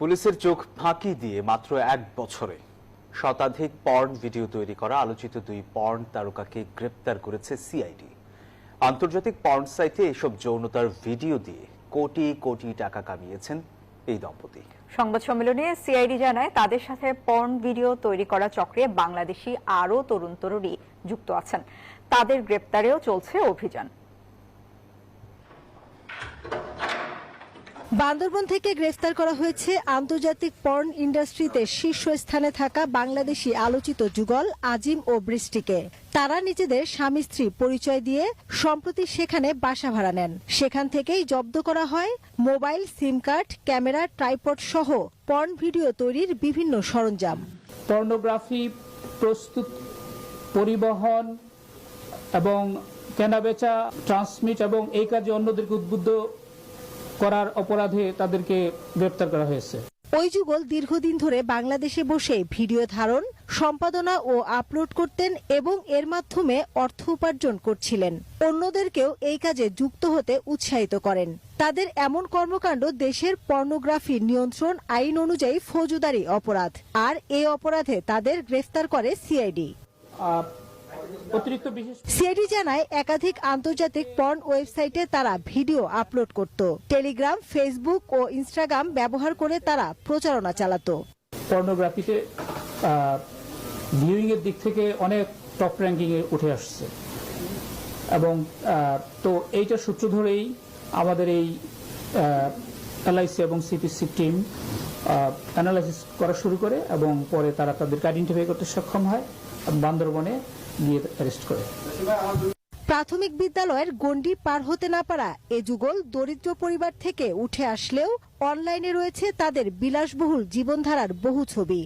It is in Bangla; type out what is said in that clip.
পুলিশের চোখ ফাঁকি দিয়ে মাত্র এক বছরে শতাধিক পর্ন ভিডিও তৈরি করা, আলোচিত দুই পর্ন তারকাকে গ্রেপ্তার করেছে সিআইডি আন্তর্জাতিক পর্ন সাইটে এসব যৌনতার ভিডিও দিয়ে কোটি কোটি টাকা কামিয়েছেন এই দম্পতি। সংবাদ সম্মেলনে সিআইডি জানায়, তাদের সাথে পর্ন ভিডিও তৈরি করা চক্রে বাংলাদেশি আরও তরুণ তরুণী যুক্ত আছেন। তাদের গ্রেপ্তারেও চলছে অভিযান। বান্দরবন থেকে গ্রেফতার করা হয়েছে আন্তর্জাতিক পর্ন ইন্ডাস্ট্রিতে শীর্ষস্থানে থাকা বাংলাদেশি আলোচিত যুগল আজিম ও বৃষ্টিকে। তারা নিজেদের স্বামী স্ত্রী পরিচয় দিয়ে সম্প্রতি সেখানে বাসা ভাড়া নেন। সেখান থেকেই জব্দ করা হয় mobile, SIM card, camera, tripod সহ পর্ন ভিডিও তৈরির বিভিন্ন সরঞ্জাম। পর্নোগ্রাফি, প্রস্তুত পরিবহন এবং কেনাবেচা, ট্রান্সমিট এবং এই কাজে অন্যদেরকে উদ্বুদ্ধ করার অপরাধে তাদেরকে গ্রেপ্তার করা হয়েছে। ওই যুগল দীর্ঘদিন ধরে বাংলাদেশে বসে ভিডিও ধারণ সম্পাদনা ও আপলোড করতেন এবং এর মাধ্যমে অর্থ উপার্জন করছিলেন। অন্যদেরকেও এই কাজে যুক্ত হতে উৎসাহিত করেন। তাদের এমন কর্মকাণ্ড দেশের পর্নোগ্রাফি নিয়ন্ত্রণ আইন অনুযায়ী ফৌজদারি অপরাধ। আর এই অপরাধে তাদের গ্রেফতার করে সিআইডি। অতিরিক্ত বিশেষ সিআইডি জানায় একাধিক আন্তর্জাতিক পর্ন ওয়েবসাইটে তারা ভিডিও আপলোড করত। টেলিগ্রাম ফেসবুক ও ইনস্টাগ্রাম ব্যবহার করে তারা প্রচারণা চালাতো। পর্নোগ্রাফিতে ভিউইং এর দিক থেকে অনেক টপ র্যাঙ্কিং এ উঠে আসছে। এবং তো এইটা সূত্র ধরেই আমাদের এই এলআইসি এবং সিপিসি টিম অ্যানালাইসিস করা শুরু করে এবং পরে তারা তাদেরকে আইডেন্টিফাই করতে সক্ষম হয় বান্দরবনে গিয়ে অ্যারেস্ট করে। প্রাথমিক বিদ্যালয়ের গণ্ডি পার হতে না পারা এ যুগল দরিদ্র পরিবার থেকে উঠে আসলেও অনলাইনে রয়েছে তাদের বিলাসবহুল জীবনধারার বহু ছবি।